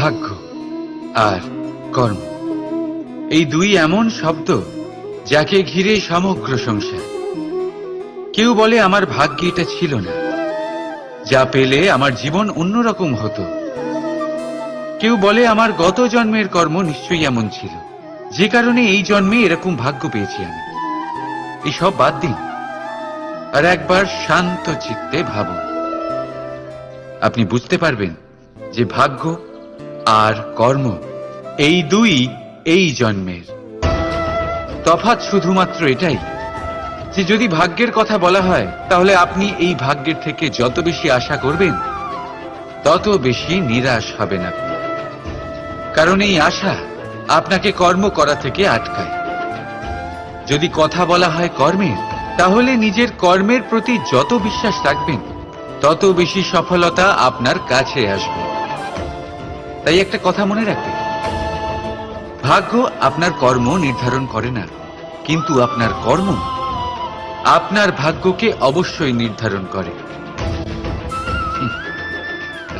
ভাগ্য আর কর্ম। এই দুই এমন শব্দ যাকে ঘিরে সমগ্র সংসার। কেউ বলে, আমার ভাগ্যে এটা ছিল না। যা পেলে আমার জীবন অন্যরকম হতো। কেউ বলে, আমার গত জন্মের কর্ম নিশ্চয়ই এমন ছিল। যে কারণে এই জন্মে এরকম ভাগ্য পেয়েছি আমি। এসব বাদ দিন। আর একবার শান্ত চিত্তে ভাবুন। আপনি বুঝতে পারবেন যে ভাগ্য আর কর্ম। এই দুই এই জন্মের। তফাৎ শুধুমাত্র এটাই যে যদি ভাগ্যের কথা বলা হয়, তাহলে আপনি এই ভাগ্যের থেকে যত বেশি আশা করবেন, তত বেশি নিরাশ হবেন আপনি। কারণ এই আশা আপনাকে কর্ম করা থেকে আটকায়। যদি কথা বলা হয় কর্মের, তাহলে নিজের কর্মের প্রতি যত বিশ্বাস রাখবেন, তত বেশি সফলতা আপনার কাছে আসবে। তাই একটা কথা মনে রাখবেন ভাগ্য আপনার কর্ম নির্ধারণ করে না, কিন্তু আপনার কর্ম আপনার ভাগ্যকে অবশ্যই নির্ধারণ করে।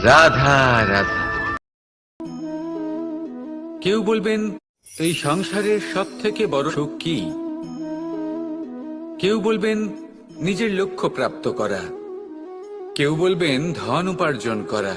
রাধা রাধা। কেউ বলবেন, এই সংসারের সব থেকে বড় সুখ কি? কেউ বলবেন, নিজের লক্ষ্য প্রাপ্ত করা। কেউ বলবেন, ধন উপার্জন করা।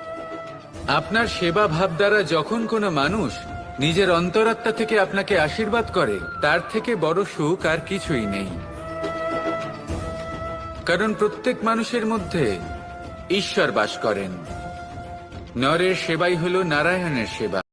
আপনার সেবা ভাব দ্বারা যখন কোনো মানুষ নিজের অন্তরাত্মা থেকে আপনাকে আশীর্বাদ করে, তার থেকে বড় সুখ আর কিছুই নেই। কারণ প্রত্যেক মানুষের মধ্যে ঈশ্বর বাস করেন। নরের সেবাই হল নারায়ণের সেবা।